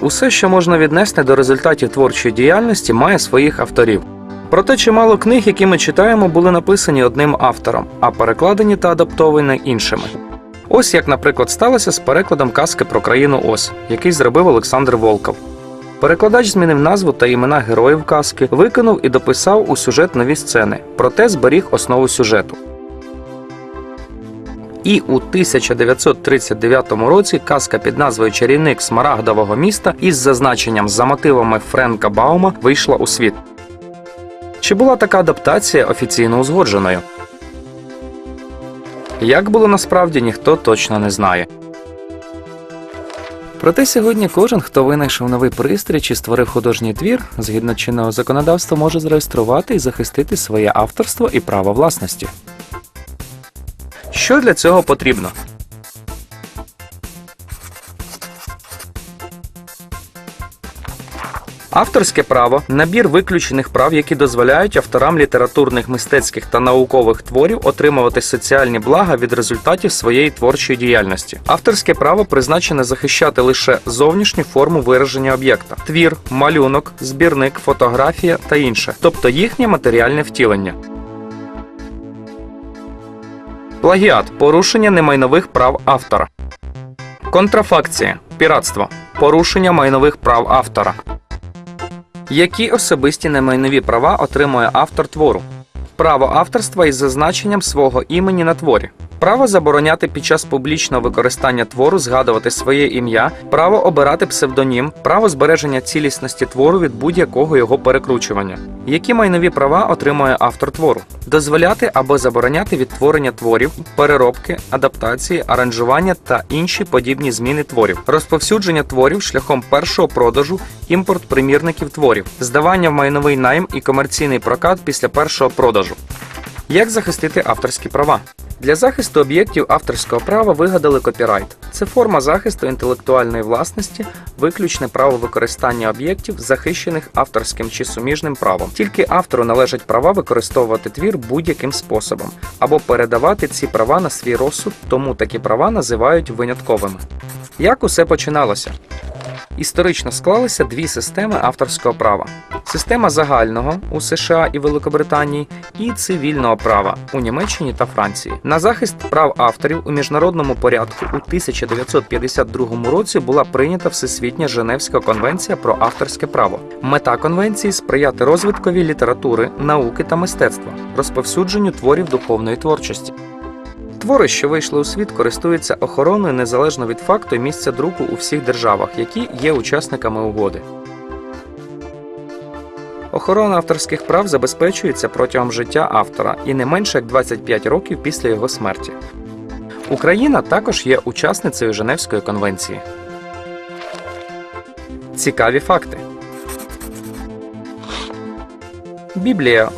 Усе, що можна віднести до результатів творчої діяльності, має своїх авторів. Проте чимало книг, які ми читаємо, були написані одним автором, а перекладені та адаптовані іншими. Ось як, наприклад, сталося з перекладом казки про країну Ос, який зробив Олександр Волков. Перекладач змінив назву та імена героїв казки, виконав і дописав у сюжет нові сцени, проте зберіг основу сюжету. І у 1939 році казка під назвою Чарівник Смарагдового міста із зазначенням за мотивами Френка Баума вийшла у світ. Чи була така адаптація офіційно узгодженою? Як було насправді, ніхто точно не знає. Проте сьогодні кожен, хто винайшов новий пристрій чи створив художній твір, згідно чинного законодавства, може зареєструвати і захистити своє авторство і право власності. Що для цього потрібно? Авторське право набір виключених прав, які дозволяють авторам літературних, мистецьких та наукових творів отримувати соціальні блага від результатів своєї творчої діяльності. Авторське право призначене захищати лише зовнішню форму вираження об'єкта: твір, малюнок, збірник, фотографія та інше, тобто їхнє матеріальне втілення. Плагіат порушення немайнових прав автора. Контрафакція піратство порушення майнових прав автора. Які особисті немайнові права отримує автор твору? Право авторства із зазначенням свого імені на творі. Право забороняти під час публічного використання твору згадувати своє ім'я, право обирати псевдонім, право збереження цілісності твору від будь-якого його перекручування. Які майнові права отримує автор твору? Дозволяти або забороняти відтворення творів, переробки, адаптації, аранжування та інші подібні зміни творів, розповсюдження творів шляхом першого продажу, імпорт примірників творів, здавання в майновий найм і комерційний прокат після першого продажу. Як захистити авторські права? Для захисту об'єктів авторського права вигадали копірайт. Це форма захисту інтелектуальної власності, виключне право використання об'єктів, захищених авторським чи суміжним правом. Тільки автору належать права використовувати твір будь-яким способом або передавати ці права на свій розсуд, тому такі права називають винятковими. Як усе починалося? Історично склалися дві системи авторського права: система загального у США і Великобританії і цивільного права у Німеччині та Франції. На захист прав авторів у міжнародному порядку у 1952 році була прийнята Всесвітня Женевська конвенція про авторське право. Мета конвенції сприяти розвиткові літератури, науки та мистецтва, розповсюдженню творів духовної творчості. Твори, що вийшли у світ, користуються охороною незалежно від факту і місця друку у всіх державах, які є учасниками угоди. Охорона авторських прав забезпечується протягом життя автора і не менше як 25 років після його смерті. Україна також є учасницею Женевської конвенції. Цікаві факти. Біблія